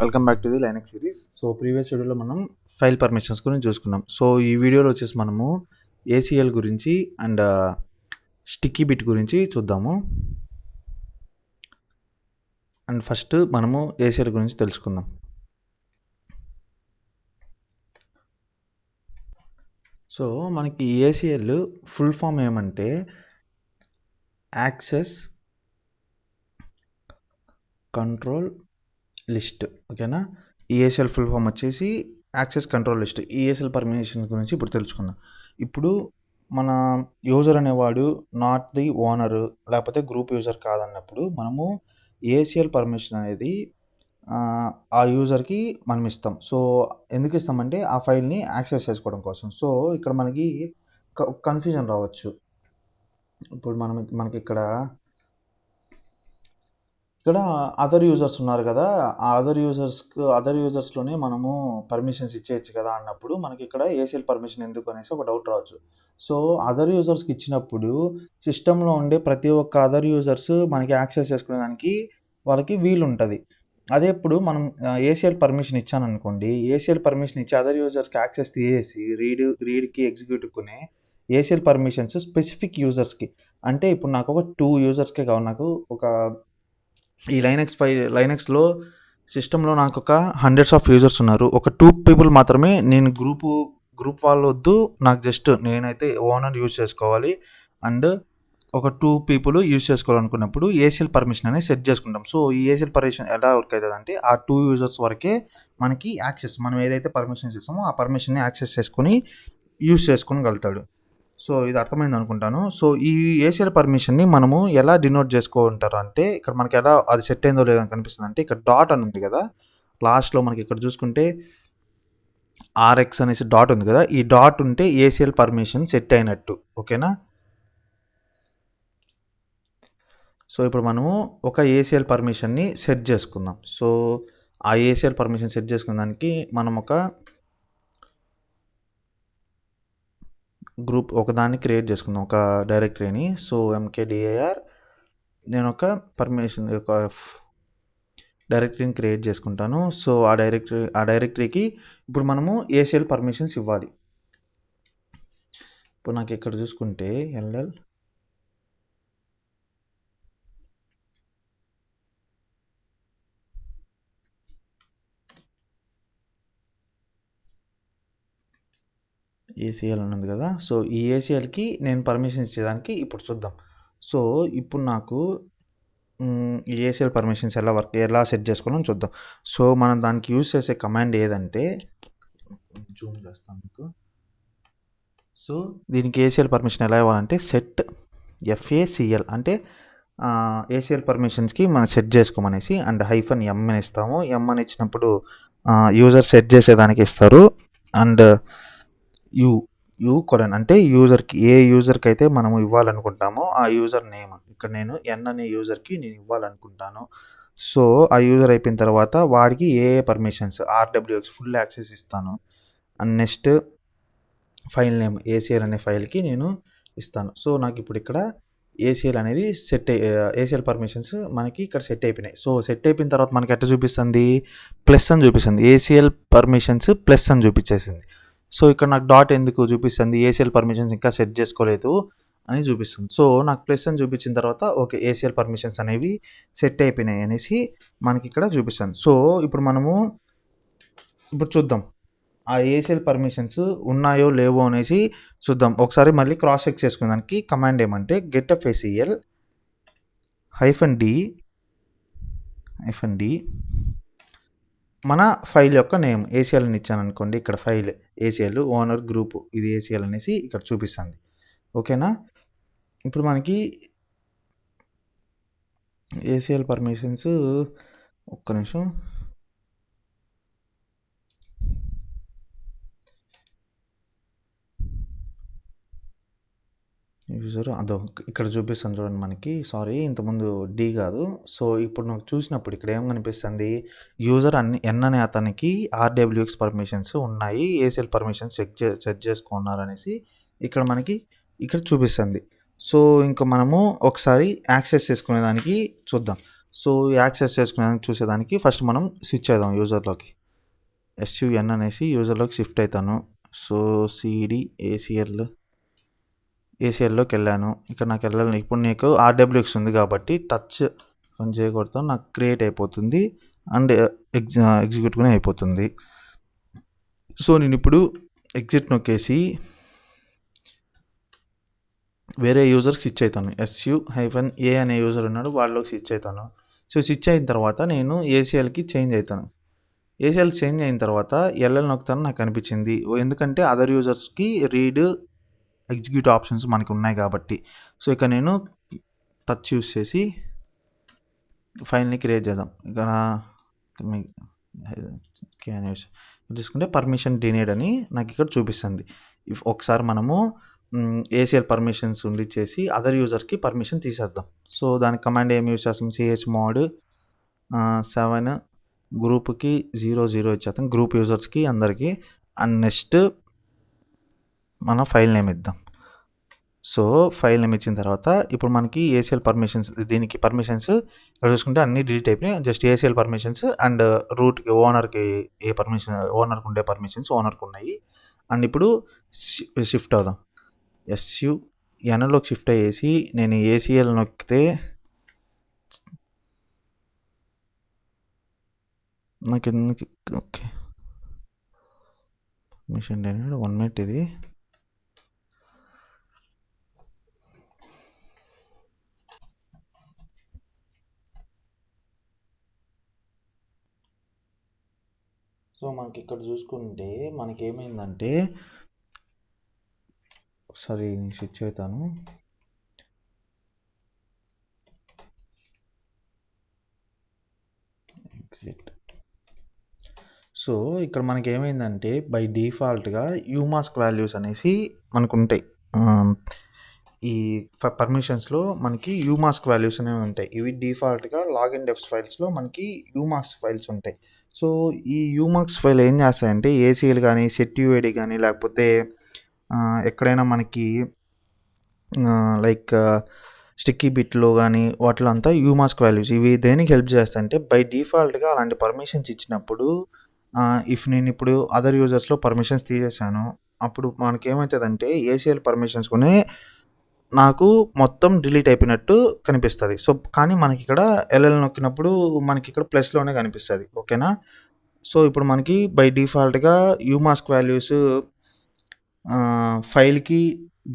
Welcome back to the Linux series. So previous వీడియోలో మనం file permissions గురించి చూసుకున్నాం. సో ఈ వీడియోలో వచ్చేసి మనము ఏసీఎల్ గురించి అండ్ స్టిక్కీ బిట్ గురించి చూద్దాము. అండ్ ఫస్ట్ మనము ఏసీఎల్ గురించి తెలుసుకుందాం. సో మనకి ఏసీఎల్ ఫుల్ ఫామ్ ఏమంటే యాక్సెస్ కంట్రోల్ లిస్ట్ ఓకేనా? ఈఎస్ఎల్ ఫుల్ ఫామ్ వచ్చేసి access control list. ACL permission గురించి ఇప్పుడు తెలుసుకుందాం. ఇప్పుడు మన యూజర్ అనేవాడు నాట్ ది ఓనర్ లేకపోతే గ్రూప్ యూజర్ కాదన్నప్పుడు మనము ఏసీఎల్ పర్మిషన్ అనేది ఆ, ఆ యూజర్కి మనం ఇస్తాం సో ఎందుకు ఇస్తామంటే ఆ ఫైల్ని యాక్సెస్ చేసుకోవడం కోసం. సో ఇక్కడ మనకి కన్ఫ్యూజన్ రావచ్చు. ఇప్పుడు మనం మనకి ఇక్కడ ఇక్కడ అదర్ యూజర్స్ ఉన్నారు కదా ఆ అదర్ యూజర్స్కి అదర్ యూజర్స్లోనే మనము పర్మిషన్స్ ఇచ్చేయచ్చు కదా అన్నప్పుడు మనకి ఇక్కడ ఏసీఎల్ పర్మిషన్ ఎందుకు అనేసి ఒక డౌట్ రావచ్చు. సో అదర్ యూజర్స్కి ఇచ్చినప్పుడు సిస్టంలో ఉండే ప్రతి ఒక్క అదర్ యూజర్స్ మనకి యాక్సెస్ చేసుకునేదానికి వాళ్ళకి వీలు ఉంటుంది. అదే ఇప్పుడు మనం ఏసీఎల్ పర్మిషన్ ఇచ్చాననుకోండి ఏసీఎల్ పర్మిషన్ ఇచ్చి అదర్ యూజర్స్కి యాక్సెస్ తీసేసి రీడ్ రీడ్కి ఎగ్జిక్యూటివ్కునే ఏసీఎల్ పర్మిషన్స్ స్పెసిఫిక్ యూజర్స్కి అంటే ఇప్పుడు నాకు ఒక టూ యూజర్స్కే కావాలి నాకు ఒక ఈ లైనెక్స్ ఫైవ్ లైనక్స్లో సిస్టంలో నాకు ఒక హండ్రెడ్స్ ఆఫ్ యూజర్స్ ఉన్నారు. ఒక టూ పీపుల్ మాత్రమే నేను గ్రూపు గ్రూప్ వాళ్ళు వద్దు నాకు జస్ట్ నేనైతే ఓనర్ యూజ్ చేసుకోవాలి. అండ్ ఒక టూ పీపుల్ యూజ్ చేసుకోవాలనుకున్నప్పుడు ఏసీఎల్ పర్మిషన్ అనేది సెట్ చేసుకుంటాం. సో ఈ ఏసీఎల్ పర్మిషన్ ఎలా వర్క్ అవుతుంది అంటే ఆ టూ యూజర్స్ వరకే మనకి యాక్సెస్ మనం ఏదైతే పర్మిషన్ చేస్తామో ఆ పర్మిషన్ని యాక్సెస్ చేసుకొని యూజ్ చేసుకోగలుగుతాడు సో ఇది అర్థమైంది అనుకుంటాను. సో ఈ ఏసీఎల్ పర్మిషన్ని మనము ఎలా డినోట్ చేసుకుంటారు అంటే ఇక్కడ మనకి ఎలా అది సెట్ అయిందో లేదో అని కనిపిస్తుంది అంటే ఇక్కడ డాట్ అని ఉంది కదా. లాస్ట్లో మనకి ఇక్కడ చూసుకుంటే ఆర్ఎక్స్ అనేసి డాట్ ఉంది కదా. ఈ డాట్ ఉంటే ఏసీఎల్ పర్మిషన్ సెట్ అయినట్టు. ఓకేనా? సో ఇప్పుడు మనము ఒక ఏసీఎల్ పర్మిషన్ని సెట్ చేసుకుందాం. సో ఆ ఏసీఎల్ పర్మిషన్ సెట్ చేసుకున్న దానికి మనం ఒక గ్రూప్ ఒకదాన్ని క్రియేట్ చేసుకుందాం ఒక డైరెక్టరీని. సో ఎంకేడిఏఆర్ నేను ఒక పర్మిషన్ ఒక డైరెక్టరీని క్రియేట్ చేసుకుంటాను. సో ఆ డైరెక్టరీ ఆ డైరెక్టరీకి ఇప్పుడు మనము ఏసీఎల్ పర్మిషన్స్ ఇవ్వాలి. ఇప్పుడు నాకు ఇక్కడ చూసుకుంటే ఎల్ఎల్ ఏసీఎల్ అని ఉంది కదా. సో ఈ ఏసీఎల్కి నేను పర్మిషన్ ఇచ్చేదానికి ఇప్పుడు చూద్దాం. సో ఇప్పుడు నాకు ఈ ఏసీఎల్ పర్మిషన్స్ ఎలా వర్క్ ఎలా సెట్ చేసుకోవాలని చూద్దాం. సో మనం దానికి యూజ్ చేసే కమాండ్ ఏదంటే జూమ్ చేస్తాం మీకు. సో దీనికి ఏసీఎల్ పర్మిషన్ ఎలా ఇవ్వాలంటే సెట్ ఎఫ్ఏసిఎల్ అంటే ఏసీఎల్ పర్మిషన్స్కి మనం సెట్ చేసుకోమనేసి అండ్ హైఫన్ ఎం అని ఇస్తాము. ఎం అని ఇచ్చినప్పుడు యూజర్ సెట్ చేసేదానికి ఇస్తారు. అండ్ యూ యూ కొలన్ అంటే యూజర్కి ఏ యూజర్కి అయితే మనము ఇవ్వాలనుకుంటామో ఆ యూజర్ నేమ్. ఇక్కడ నేను ఎన్ అనే యూజర్కి నేను ఇవ్వాలనుకుంటాను. సో ఆ యూజర్ అయిపోయిన తర్వాత వాడికి ఏ ఏ పర్మిషన్స్? ఆర్డబ్ల్యూఎక్స్ ఫుల్ యాక్సెస్ ఇస్తాను. And next file name ACL అనే ఫైల్కి నేను ఇస్తాను. సో నాకు ఇప్పుడు ఇక్కడ ఏసీఎల్ అనేది సెట్ ఏసీఎల్ పర్మిషన్స్ మనకి ఇక్కడ సెట్ అయిపోయినాయి. సో సెట్ అయిపోయిన తర్వాత మనకి ఎట్లా చూపిస్తుంది? ప్లస్ అని చూపిస్తుంది. ఏసీఎల్ పర్మిషన్స్ ప్లస్ అని చూపించేసింది. సో ఇక్కడ నాకు డాట్ ఎందుకు చూపిస్తుంది? ఏసీఎల్ పర్మిషన్స్ ఇంకా సెట్ చేసుకోలేదు అని చూపిస్తుంది. సో నాకు ప్లస్ అని చూపించిన తర్వాత ఓకే ఏసీఎల్ పర్మిషన్స్ అనేవి సెట్ అయిపోయినాయి అనేసి మనకి ఇక్కడ చూపిస్తుంది. సో ఇప్పుడు మనము ఇప్పుడు చూద్దాం. ఆ ఏసీఎల్ పర్మిషన్స్ ఉన్నాయో లేవో అనేసి చూద్దాం. ఒకసారి మళ్ళీ క్రాస్ చెక్ చేసుకునేదానికి కమాండ్ ఏమంటే get F ACL hyphen D hyphen D మన ఫైల్ యొక్క నేమ్ ఏసీఎల్ని ఇచ్చాను అనుకోండి ఇక్కడ ఫైల్ ఏసీఎల్ ఓనర్ గ్రూప్ ఇది ఏసీఎల్ అనేసి ఇక్కడ చూపిస్తుంది. ఓకేనా? ఇప్పుడు మనకి ఏసీఎల్ పర్మిషన్స్ ఒక్క నిమిషం. యూజర్ అదో ఇక్కడ చూపిస్తాను చూడండి మనకి. సారీ ఇంతకుముందు డి కాదు. సో ఇప్పుడు నాకు చూసినప్పుడు ఇక్కడ ఏం కనిపిస్తుంది? యూజర్ అన్ని ఎన్ అనే అతనికి ఆర్డబ్ల్యూఎక్స్ పర్మిషన్స్ ఉన్నాయి. ఏసీఎల్ పర్మిషన్స్ చెక్ చే సెట్ చేసుకున్నారు అనేసి ఇక్కడ మనకి ఇక్కడ చూపిస్తుంది. సో ఇంకా మనము ఒకసారి యాక్సెస్ చేసుకునేదానికి చూద్దాం. సో యాక్సెస్ చేసుకునేదానికి చూసేదానికి ఫస్ట్ మనం స్విచ్ అవుదాం యూజర్లోకి. ఎస్యుఎన్ అనేసి యూజర్లోకి షిఫ్ట్ అవుతాను. సో సిడి ఏసీఎల్ ఏసీఎల్లోకి వెళ్ళాను ఇక్కడ నాకు వెళ్ళాలి ఇప్పుడు నీకు ఆర్డబ్ల్యూఎక్స్ ఉంది కాబట్టి టచ్ పని చేయకూడదు నాకు క్రియేట్ అయిపోతుంది అండ్ ఎగ్జి ఎగ్జిక్యూట్ కూడా అయిపోతుంది. సో నేను ఇప్పుడు ఎగ్జిట్ నొక్కేసి వేరే యూజర్కి స్విచ్ అవుతాను. ఎస్యు హైఫన్ ఏ అనే యూజర్ ఉన్నాడు వాళ్ళకి స్విచ్ అవుతాను. సో స్విచ్ అయిన తర్వాత నేను ఏసీఎల్కి చేంజ్ అవుతాను. ఏసీఎల్ చేంజ్ అయిన తర్వాత ఎల్ఎల్ నొక్కుతాను నాకు అనిపించింది. ఎందుకంటే అదర్ యూజర్స్కి రీడ్ ఎగ్జిక్యూట్ ఆప్షన్స్ మనకి ఉన్నాయి కాబట్టి. సో ఇక నేను టచ్ యూస్ చేసి ఫైల్ని క్రియేట్ చేద్దాం. ఇక క్యాన్ యూస్ తీసుకుంటే పర్మిషన్ డినేడ్ అని నాకు ఇక్కడ చూపిస్తుంది. ఇఫ్ ఒకసారి మనము ఏసీఎల్ పర్మిషన్స్ ఉండి చేసి అదర్ యూజర్స్కి పర్మిషన్ తీసేద్దాం. సో దానికి కమాండ్ ఏం యూస్ చేస్తాం? సిహెచ్ మోడ్ సెవెన్ గ్రూప్కి జీరో జీరో ఇచ్చేస్తాం. గ్రూప్ యూజర్స్కి అందరికీ అండ్ నెక్స్ట్ మన ఫైల్ నేమ్ ఇద్దాం. సో ఫైల్ నేమ్ ఇచ్చిన తర్వాత ఇప్పుడు మనకి ఏసీఎల్ పర్మిషన్స్ దీనికి పర్మిషన్స్ ఇక్కడ చూసుకుంటే అన్ని డిలీట్ అయిపోయినాయి. జస్ట్ ఏసీఎల్ పర్మిషన్స్ అండ్ రూట్కి ఓనర్కి ఏ పర్మిషన్ ఓనర్కి ఉండే పర్మిషన్స్ ఓనర్కి ఉన్నాయి. అండ్ ఇప్పుడు షిఫ్ట్ అవుదాం. ఎస్యు ఎన్లోకి షిఫ్ట్ అయ్యేసి నేను ఏసీఎల్ నొక్కితే నాకు ఎందుకు ఓకే మిషన్ వన్ మినిట్ ఇది. మనకి ఇక్కడ చూసుకుంటే మనకి ఏమైందంటే సరే నేను స్విచ్ అవుతాను ఎగ్జిట్ సో ఇక్కడ మనకి ఏమైందంటే బై డిఫాల్ట్గా యూమాస్క్ వాల్యూస్ అనేసి మనకు ఉంటాయి ఈ పర్మిషన్స్లో మనకి యూమాస్క్ వాల్యూస్ అనేవి ఉంటాయి. ఇవి డిఫాల్ట్గా లాగిన్ డెఫ్స్ ఫైల్స్లో మనకి యూమాస్క్ ఫైల్స్ ఉంటాయి. సో ఈ యూమాక్స్ ఫైల్ ఏం చేస్తాయంటే ఏసీఎల్ కానీ సెట్ యూఐడి కానీ లేకపోతే ఎక్కడైనా మనకి లైక్ స్టిక్కీ బిట్లో కానీ వాటిలో అంతా యూమాస్క్ వాల్యూస్ ఇవి దేనికి హెల్ప్ చేస్తాయంటే బై డిఫాల్ట్గా అలాంటి పర్మిషన్స్ ఇచ్చినప్పుడు ఇఫ్ నేను ఇప్పుడు అదర్ యూజర్స్లో పర్మిషన్స్ తీసేసాను అప్పుడు మనకేమవుతుందంటే ఏసీఎల్ పర్మిషన్స్ కొనే నాకు మొత్తం డిలీట్ అయిపోయినట్టు కనిపిస్తుంది. సో కానీ మనకి ఇక్కడ ఎల్ఎల్ నొక్కినప్పుడు మనకి ఇక్కడ ప్లస్లోనే కనిపిస్తుంది. ఓకేనా? సో ఇప్పుడు మనకి బై డిఫాల్ట్గా యూమాస్క్ వాల్యూస్ ఫైల్కి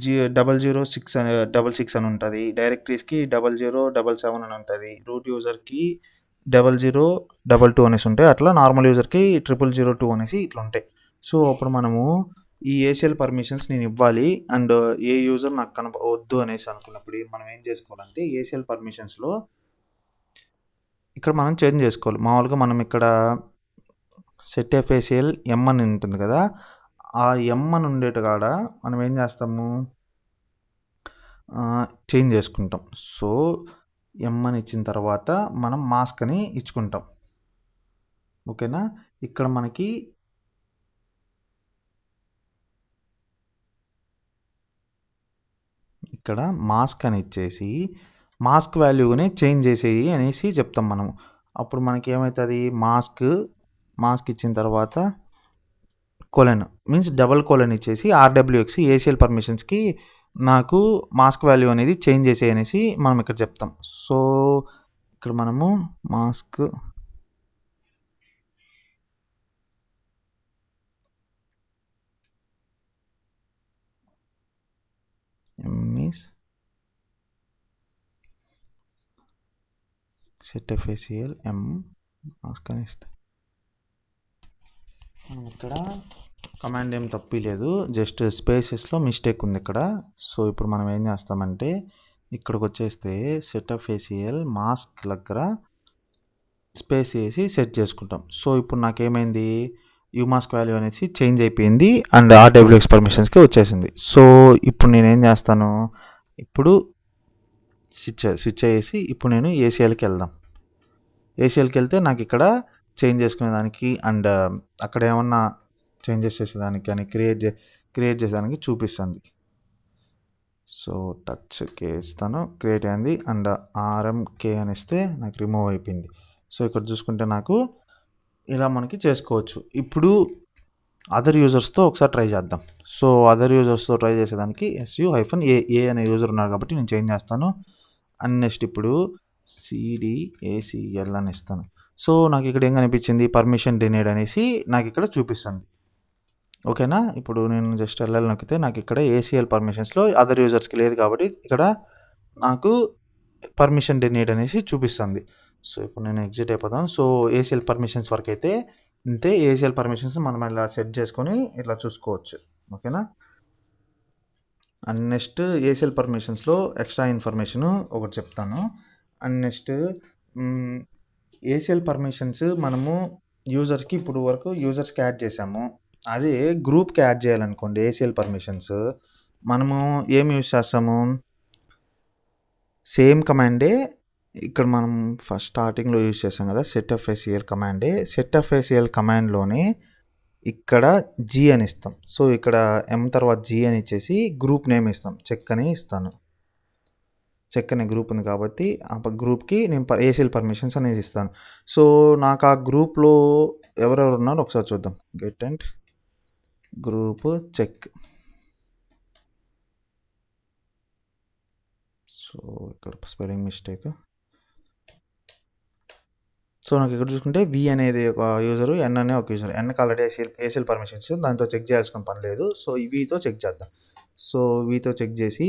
G double zero six double six అని ఉంటుంది. డైరెక్టరీస్కి డబల్ జీరో డబల్ సెవెన్ అని ఉంటుంది. రూట్ యూజర్కి డబల్ జీరో డబల్ టూ అనేసి ఉంటాయి. అట్లా నార్మల్ యూజర్కి ట్రిపుల్ జీరో టూ అనేసి ఇట్లా ఉంటాయి సో అప్పుడు మనము ఈ ఏసీఎల్ పర్మిషన్స్ నేను ఇవ్వాలి. అండ్ ఏ యూజర్ నాకు కనప వద్దు అనేసి అనుకున్నప్పుడు మనం ఏం చేసుకోవాలంటే ఏసీఎల్ పర్మిషన్స్లో ఇక్కడ మనం చేంజ్ చేసుకోవాలి. మామూలుగా మనం ఇక్కడ సెట్ ఎఫ్ఏసిఎల్ ఎం అని ఉంటుంది కదా ఆ ఎం అని ఉండేట కాడ మనం ఏం చేస్తాము? చేంజ్ చేసుకుంటాం. సో ఎం అని ఇచ్చిన తర్వాత మనం మాస్క్ అని ఇచ్చుకుంటాం. ఓకేనా? ఇక్కడ మనకి ఇక్కడ మాస్క్ అని ఇచ్చేసి మాస్క్ వాల్యూని చేంజ్ చేసేయి అనేసి చెప్తాం మనం. అప్పుడు మనకి ఏమవుతుంది మాస్క్ మాస్క్ ఇచ్చిన తర్వాత కొలెన్ మీన్స్ డబల్ కొలెన్ ఇచ్చేసి ఆర్డబ్ల్యూఎక్స్ ఏసీఎల్ పర్మిషన్స్కి నాకు మాస్క్ వాల్యూ అనేది చేంజ్ చేసే అనేసి మనం ఇక్కడ చెప్తాం. సో ఇక్కడ మనము mask means set FACL M mask మనం ఇక్కడ కమాండ్ ఏం తప్పిలేదు జస్ట్ స్పేసెస్లో మిస్టేక్ ఉంది ఇక్కడ. సో ఇప్పుడు మనం ఏం చేస్తామంటే ఇక్కడికి వచ్చేస్తే సెట్ ఏసీఎల్ మాస్క్ దగ్గర స్పేస్ వేసి సెట్ చేసుకుంటాం. సో ఇప్పుడు నాకేమైంది? యూమాస్క్ వాల్యూ అనేసి చేంజ్ అయిపోయింది అండ్ ఆర్డబ్ల్యూఎక్స్ పర్మిషన్స్కి వచ్చేసింది. సో ఇప్పుడు నేను ఏం చేస్తాను? ఇప్పుడు స్విచ్ స్విచ్ అయ్యేసి ఇప్పుడు నేను ఏసీఎల్కి వెళ్దాం. ఏసీఎల్కి వెళ్తే నాకు ఇక్కడ చేంజ్ చేసుకునేదానికి అండ్ um, అక్కడ ఏమన్నా చేంజెస్ చేసేదానికి కానీ క్రియేట్ చే క్రియేట్ చేసేదానికి చూపిస్తుంది. సో టచ్ కేస్తాను క్రియేట్ అయింది. అండ్ ఆర్ఎంకే అని ఇస్తే నాకు రిమూవ్ అయిపోయింది. సో ఇక్కడ చూసుకుంటే నాకు ఇలా మనకి చేసుకోవచ్చు. ఇప్పుడు అదర్ యూజర్స్తో ఒకసారి ట్రై చేద్దాం. సో అదర్ యూజర్స్తో ట్రై చేసేదానికి ఎస్యూ హైఫన్ ఏ ఏ అనే యూజర్ ఉన్నారు కాబట్టి నేను చేంజ్ చేస్తాను. అండ్ నెక్స్ట్ ఇప్పుడు సిడి ఏసీఎల్ అని ఇస్తాను. సో నాకు ఇక్కడ ఏం కనిపించింది? పర్మిషన్ డినేడ్ అనేసి నాకు ఇక్కడ చూపిస్తుంది. ఓకేనా ఇప్పుడు నేను జస్ట్ ఎల్ఎల్ నొక్కితే నాకు ఇక్కడ ఏసీఎల్ పర్మిషన్స్లో అదర్ యూజర్స్కి లేదు కాబట్టి ఇక్కడ నాకు పర్మిషన్ డినేడ్ అనేసి చూపిస్తుంది. సో ఇప్పుడు నేను ఎగ్జిట్ అయిపోతాను. సో ఏసీఎల్ పర్మిషన్స్ వరకు అయితే ఇంతే ఏసీఎల్ పర్మిషన్స్ మనం ఇలా సెట్ చేసుకొని ఇట్లా చూసుకోవచ్చు. ఓకేనా? అండ్ నెక్స్ట్ ఏసీఎల్ పర్మిషన్స్లో ఎక్స్ట్రా ఇన్ఫర్మేషన్ ఒకటి చెప్తాను. అండ్ నెక్స్ట్ ఏసీఎల్ పర్మిషన్స్ మనము యూజర్స్కి ఇప్పుడు వరకు యూజర్స్కి యాడ్ చేసాము అదే గ్రూప్కి యాడ్ చేయాలనుకోండి ఏసీఎల్ పర్మిషన్స్ మనము ఏం యూజ్ చేస్తాము? సేమ్ కమాండే ఇక్కడ మనం ఫస్ట్ స్టార్టింగ్లో యూజ్ చేసాం కదా సెట్ ఆఫ్ ఏసీఎల్ కమాండే సెట్ ఆఫ్ ఏసీఎల్ కమాండ్లోనే ఇక్కడ జీ అని ఇస్తాం. సో ఇక్కడ ఎం తర్వాత జీ అని ఇచ్చేసి గ్రూప్ నేమ్ ఇస్తాం. చెక్ అని ఇస్తాను. చెక్ అనే గ్రూప్ ఉంది కాబట్టి ఆ గ్రూప్కి నేను ఏసీఎల్ పర్మిషన్స్ అనేది ఇస్తాను. సో నాకు ఆ గ్రూప్లో ఎవరెవరు ఉన్నారో ఒకసారి చూద్దాం. Get and group check so ఇక్కడ స్పెల్లింగ్ మిస్టేక్ సో నాకు ఇక్కడ చూసుకుంటే వి అనేది ఒక యూజరు ఎన్ అనే ఒక యూజర్ ఎన్కి ఆల్రెడీ ఏసీఎల్ ఏసీఎల్ పర్మిషన్స్ దాంతో చెక్ చేయాల్సిన పని లేదు. సో వీతో చెక్ చేద్దాం. సో వీతో చెక్ చేసి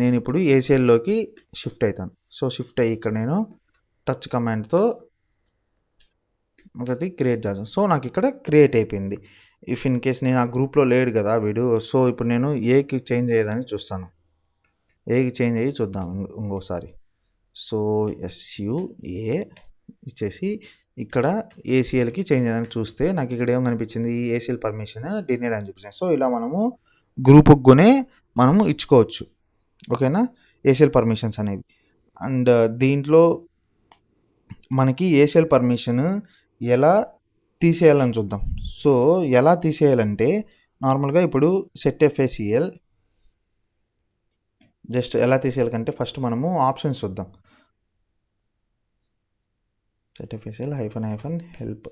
నేను ఇప్పుడు ఏసీఎల్లోకి షిఫ్ట్ అవుతాను సో షిఫ్ట్ అయ్యి ఇక్కడ నేను టచ్ కమాండ్తో ఒకటి క్రియేట్ చేస్తాను సో నాకు ఇక్కడ క్రియేట్ అయిపోయింది. ఇఫ్ ఇన్ కేస్ నేను ఆ గ్రూప్లో లేడు కదా వీడు సో ఇప్పుడు నేను ఏకి చేంజ్ అయ్యేదని చూస్తాను. ఏకి చేంజ్ అయ్యి చూద్దాం ఇంకోసారి. సో ఎస్యు ఏ ఇచ్చేసి ఇక్కడ ఏసీఎల్కి చేంజ్ అయ్యేదానికి చూస్తే నాకు ఇక్కడ ఏం కనిపించింది ఏసీఎల్ పర్మిషన్ డినేడ్ అని చూపించింది సో ఇలా మనము గ్రూప్కి కొనే మనము ఇచ్చుకోవచ్చు. ఓకేనా? ఏసీఎల్ పర్మిషన్స్ అనేవి. అండ్ uh, దీంట్లో మనకి ఏసీఎల్ పర్మిషన్ ఎలా తీసేయాలని చూద్దాం. సో ఎలా తీసేయాలంటే నార్మల్గా ఇప్పుడు సెట్ ఎఫ్ఏసిఎల్ జస్ట్ ఎలా తీసేయాలి కంటే ఫస్ట్ మనము ఆప్షన్స్ చూద్దాం. Set hyphen hyphen help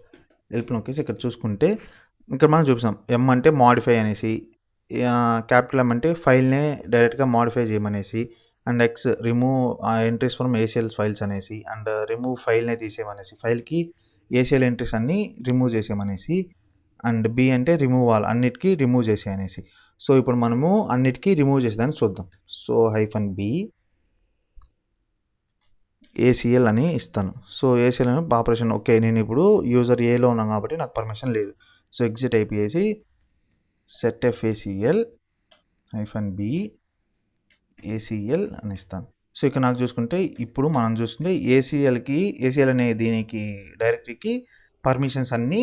help నొక్కేసి ఇక్కడ చూసుకుంటే ఇక్కడ మనం చూపిస్తాం. ఎం అంటే మాడిఫై అనేసి క్యాపిటల్ ఎం అంటే ఫైల్నే డైరెక్ట్గా modify చేయమనేసి and X remove entries from ACL files అనేసి అండ్ రిమూవ్ ఫైల్నే తీసేయమనేసి ఫైల్కి ఏసీఎల్ ఎంట్రీస్ అన్నీ రిమూవ్ చేసేయమనేసి అండ్ బి అంటే రిమూవ్ ఆల్ అన్నిటికీ రిమూవ్ చేసేయనేసి. సో ఇప్పుడు మనము అన్నిటికీ రిమూవ్ చేసేదాన్ని చూద్దాం. సో హైఫన్ బి ఏసీఎల్ అని ఇస్తాను. సో ఏసీఎల్ అని ఆపరేషన్ ఓకే నేను ఇప్పుడు యూజర్ ఏలో ఉన్నాను కాబట్టి నాకు పర్మిషన్ లేదు. So exit అయిపోయేసి set F ACL hyphen B ACL అని ఇస్తాను. సో ఇక్కడ నాకు చూసుకుంటే ఇప్పుడు మనం చూసుకుంటే ఏసీఎల్కి ఏసీఎల్ అనే దీనికి డైరెక్టరీకి పర్మిషన్స్ అన్నీ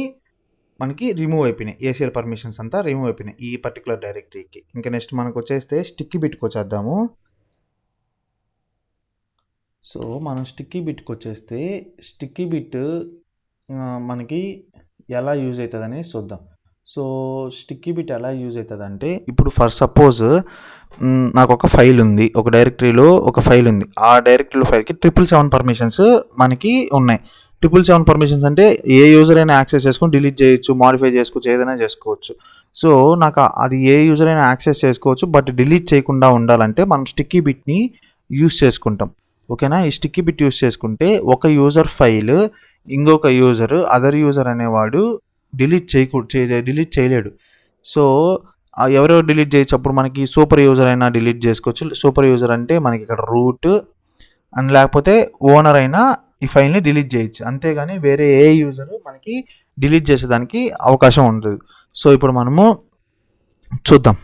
మనకి రిమూవ్ అయిపోయినాయి. ఏసీఎల్ పర్మిషన్స్ అంతా రిమూవ్ అయిపోయినాయి ఈ పర్టికులర్ డైరెక్టరీకి ఇంకా నెక్స్ట్ మనకు వచ్చేస్తే స్టిక్ బిట్కి వచ్చేద్దాము. సో మనం స్టిక్కీ బిట్కి వచ్చేస్తే స్టిక్కీ బిట్ మనకి ఎలా యూజ్ అవుతుందని చూద్దాం. సో స్టిక్కీ బిట్ ఎలా యూజ్ అవుతుంది అంటే ఇప్పుడు ఫర్ సపోజ్ నాకు ఒక ఫైల్ ఉంది ఒక డైరెక్టరీలో ఒక ఫైల్ ఉంది. ఆ డైరెక్టరీలో ఫైల్కి ట్రిపుల్ సెవెన్ పర్మిషన్స్ మనకి ఉన్నాయి. ట్రిపుల్ సెవెన్ పర్మిషన్స్ అంటే ఏ యూజర్ అయినా యాక్సెస్ చేసుకొని డిలీట్ చేయొచ్చు మాడిఫై చేసుకోవచ్చు ఏదైనా చేసుకోవచ్చు. సో నాకు అది ఏ యూజర్ అయినా యాక్సెస్ చేసుకోవచ్చు బట్ డిలీట్ చేయకుండా ఉండాలంటే మనం స్టిక్కీ బిట్ని యూస్ చేసుకుంటాం. ఓకేనా? ఈ స్టిక్కీ బిట్ యూస్ చేసుకుంటే ఒక యూజర్ ఫైల్ ఇంకొక యూజర్ అదర్ యూజర్ అనేవాడు డిలీట్ చేయకూడదు డిలీట్ చేయలేడు. సో ఎవరెవరు డిలీట్ చేయొచ్చు? అప్పుడు మనకి సూపర్ యూజర్ అయినా డిలీట్ చేసుకోవచ్చు. సూపర్ యూజర్ అంటే మనకి ఇక్కడ రూట్ అండ్ లేకపోతే ఓనర్ అయినా ఈ ఫైల్ని డిలీట్ చేయొచ్చు. అంతేగాని వేరే ఏ యూజర్ మనకి డిలీట్ చేసేదానికి అవకాశం ఉండదు. సో ఇప్పుడు మనము చూద్దాం.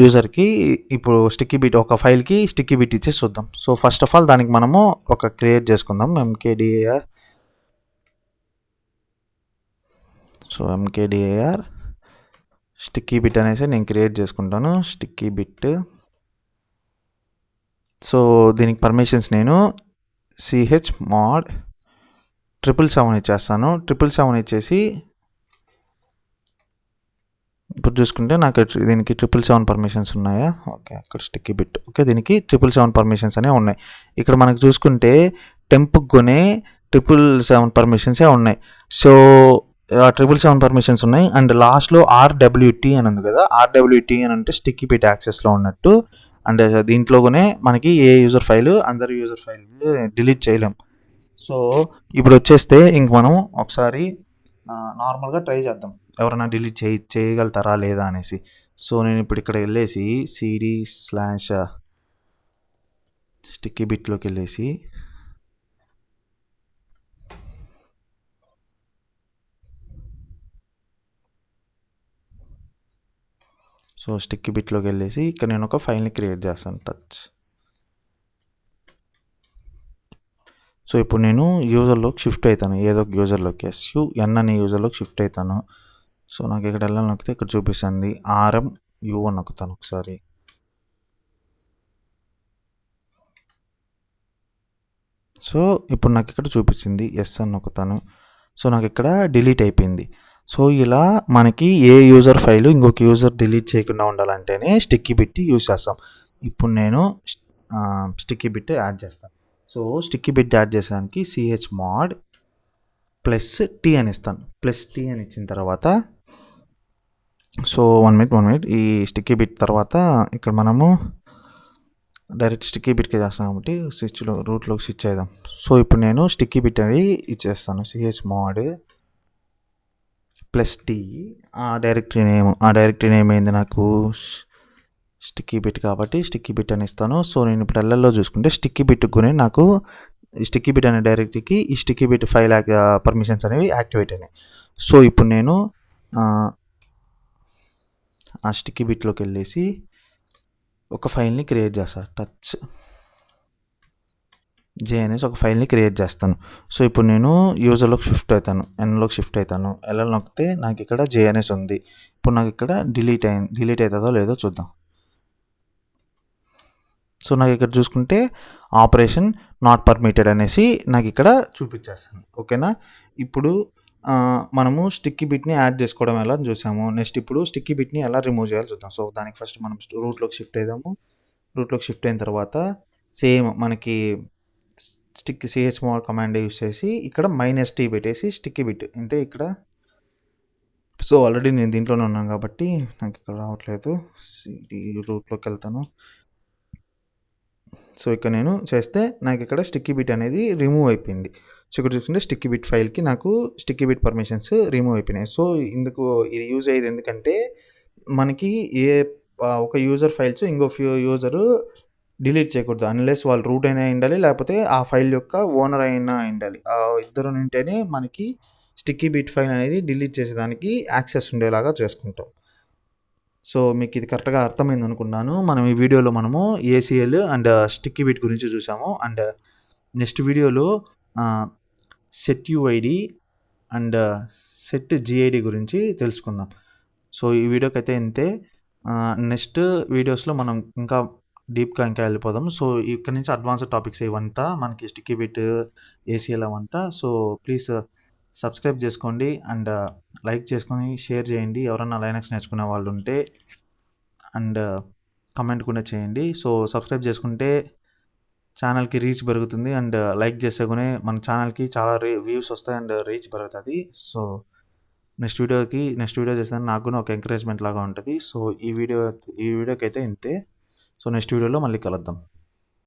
యూజర్కి ఇప్పుడు స్టిక్కీ బిట్ ఒక ఫైల్కి స్టిక్కీ బిట్ ఇచ్చేసి చూద్దాం. సో ఫస్ట్ ఆఫ్ ఆల్ దానికి మనము ఒక క్రియేట్ చేసుకుందాం. MKDAR so MKDAR sticky bit అనేసి నేను క్రియేట్ చేసుకుంటాను. Sticky bit. సో దీనికి పర్మిషన్స్ నేను సిహెచ్ మాడ్ ట్రిపుల్ సెవెన్ ఇచ్చేస్తాను. ట్రిపుల్ సెవెన్ ఇచ్చేసి ఇప్పుడు చూసుకుంటే నాకు దీనికి ట్రిపుల్ సెవెన్ పర్మిషన్స్ ఉన్నాయా? ఓకే అక్కడ స్టిక్కీ బిట్ ఓకే దీనికి ట్రిపుల్ సెవెన్ పర్మిషన్స్ అనేవి ఉన్నాయి. ఇక్కడ మనకు చూసుకుంటే టెంప్కి కొనే ట్రిపుల్ సెవెన్ పర్మిషన్సే ఉన్నాయి. సో ట్రిపుల్ సెవెన్ పర్మిషన్స్ ఉన్నాయి. అండ్ లాస్ట్లో ఆర్డబ్ల్యూటీ అని ఉంది కదా ఆర్డబ్ల్యూటీ అని అంటే స్టిక్కీ బిట్ యాక్సెస్లో ఉన్నట్టు. అండ్ uh, దీంట్లోనే మనకి ఏ యూజర్ ఫైల్ అందరి యూజర్ ఫైల్ డిలీట్ చేయలేం. సో ఇప్పుడు వచ్చేస్తే ఇంక మనం ఒకసారి నార్మల్గా ట్రై చేద్దాం. ఎవరైనా డిలీట్ చేయి చేయగలుగుతారా లేదా అనేసి. సో నేను ఇప్పుడు ఇక్కడ వెళ్ళేసి సిడి స్లాష్ స్టిక్కీ బిట్లోకి వెళ్ళేసి సో స్టిక్కీ బిట్లోకి వెళ్ళేసి ఇక్కడ నేను ఒక ఫైల్ని క్రియేట్ చేస్తాను టచ్. సో ఇప్పుడు నేను యూజర్లోకి షిఫ్ట్ అవుతాను. ఏదో ఒక యూజర్లోకి ఎస్యు ఎన్ అనే యూజర్లోకి షిఫ్ట్ అవుతాను. సో నాకు ఇక్కడ వెళ్ళాలని నొక్కితే ఇక్కడ చూపిస్తుంది. ఆర్ఎం యూ అని నొక్కుతాను ఒకసారి. సో ఇప్పుడు నాకు ఇక్కడ చూపించింది ఎస్ అని నొక్కుతాను. సో నాకు ఇక్కడ డిలీట్ అయిపోయింది. సో ఇలా మనకి ఏ యూజర్ ఫైల్ ఇంకొక యూజర్ డిలీట్ చేయకుండా ఉండాలంటేనే స్టిక్కీ పెట్టి యూజ్ చేస్తాం. ఇప్పుడు నేను స్టిక్కీ బిట్ యాడ్ చేస్తాను. సో స్టిక్కీ బిట్ యాడ్ చేసానికి సిహెచ్ మాడ్ ప్లస్ టీ అని ఇస్తాను. ప్లస్ టీ అని ఇచ్చిన తర్వాత so one minute one minute ఈ స్టిక్కీ బిట్ తర్వాత ఇక్కడ మనము డైరెక్ట్ స్టిక్కీ బిట్కి చేస్తాం కాబట్టి స్విచ్లో రూట్లోకి స్విచ్ చేద్దాం. సో ఇప్పుడు నేను స్టిక్కీ బిట్ అని ఇచ్చేస్తాను. సిహెచ్ మోడ్ ప్లస్ టీ ఆ డైరెక్టరీ నేమ్ ఆ డైరెక్టరీ నేమ్ ఏంది నాకు? స్టిక్కీ బిట్ కాబట్టి స్టిక్కీ బిట్ అని ఇస్తాను. సో నేను ఇప్పుడు ఎల్ఎల్లో చూసుకుంటే స్టిక్కీ బిట్ కొని నాకు ఈ స్టిక్కీ బిట్ అనే డైరెక్టరీకి ఈ స్టిక్కీ బిట్ ఫైల్ పర్మిషన్స్ అనేవి యాక్టివేట్ అయినాయి. సో ఇప్పుడు నేను ఆ, స్టిక్కీ బిట్లోకి వెళ్ళేసి ఒక ఫైల్ని క్రియేట్ చేస్తాను టచ్ జే అనేసి ఒక ఫైల్ని క్రియేట్ చేస్తాను. సో ఇప్పుడు నేను యూజర్లోకి షిఫ్ట్ అవుతాను. ఎన్లోకి షిఫ్ట్ అవుతాను. ఎల్ఎల్ నొక్కితే నాకు ఇక్కడ జే అనేసి ఉంది. ఇప్పుడు నాకు ఇక్కడ డిలీట్ అయింది డిలీట్ అవుతుందో లేదో చూద్దాం. సో నాకు ఇక్కడ చూసుకుంటే ఆపరేషన్ నాట్ పర్మిటెడ్ అనేసి నాకు ఇక్కడ చూపించేస్తాను. ఓకేనా ఇప్పుడు మనము స్టిక్కీ బిట్ని యాడ్ చేసుకోవడం ఎలా చూసాము. నెక్స్ట్ ఇప్పుడు స్టిక్కీ బిట్ని ఎలా రిమూవ్ చేయాలో చూద్దాం. సో దానికి ఫస్ట్ మనం రూట్లోకి షిఫ్ట్ అయిదాము. రూట్లోకి షిఫ్ట్ అయిన తర్వాత సేమ్ మనకి stick CH mod command use చేసి ఇక్కడ మైనస్ టీ పెట్టేసి స్టిక్కీ బిట్ అంటే ఇక్కడ సో ఆల్రెడీ నేను దీంట్లోనే ఉన్నాను కాబట్టి నాకు ఇక్కడ రావట్లేదు. రూట్లోకి వెళ్తాను. సో ఇక్కడ నేను చేస్తే నాకు ఇక్కడ స్టిక్కీ బిట్ అనేది రిమూవ్ అయిపోయింది. సో ఇక్కడ చూసుకుంటే స్టిక్కీ బిట్ ఫైల్కి నాకు స్టిక్కీ బిట్ పర్మిషన్స్ రిమూవ్ అయిపోయినాయి. సో ఇందుకు ఇది యూజ్ అయ్యేది ఎందుకంటే మనకి ఏ ఒక యూజర్ ఫైల్స్ ఇంకో ఫ్యూ యూజరు డిలీట్ చేయకూడదు. అన్లెస్ వాళ్ళు రూట్ అయినా ఉండాలి లేకపోతే ఆ ఫైల్ యొక్క ఓనర్ అయినా ఉండాలి. ఇద్దరు ఉంటేనే మనకి స్టిక్కీ బిట్ ఫైల్ అనేది డిలీట్ చేసేదానికి యాక్సెస్ ఉండేలాగా చేసుకుంటాం. సో మీకు ఇది కరెక్ట్గా అర్థమైంది అనుకున్నాను. మనం ఈ వీడియోలో మనము ఏసీఎల్ అండ్ స్టిక్కీ బిట్ గురించి చూసాము. అండ్ నెక్స్ట్ వీడియోలో set UID and set GID గురించి తెలుసుకుందాం. సో ఈ వీడియోకి అయితే ఇంతే. నెక్స్ట్ వీడియోస్లో మనం ఇంకా డీప్గా ఇంకా వెళ్ళిపోదాం. సో ఇక్కడ నుంచి అడ్వాన్స్డ్ టాపిక్స్ ఇవంతా మనకి స్టిక్కీ బిట్ ఏసీఎల్ అవంతా సో ప్లీజ్ సబ్స్క్రైబ్ uh, చేసుకోండి అండ్ లైక్ uh, చేసుకొని షేర్ చేయండి. ఎవరైనా లైనక్స్ నేర్చుకునే వాళ్ళు ఉంటే అండ్ కమెంట్ uh, కూడా చేయండి. సో సబ్స్క్రైబ్ చేసుకుంటే ఛానల్కి రీచ్ పెరుగుతుంది అండ్ లైక్ చేసేకునే మన ఛానల్కి చాలా రీ వ్యూస్ వస్తాయి అండ్ రీచ్ పెరుగుతుంది. సో నెక్స్ట్ వీడియోకి నెక్స్ట్ వీడియో చేస్తాను నాకు కూడా ఒక ఎంకరేజ్మెంట్ లాగా ఉంటుంది. సో ఈ వీడియో ఈ వీడియోకి అయితే ఇంతే. సో నెక్స్ట్ వీడియోలో మళ్ళీ కలుద్దాం.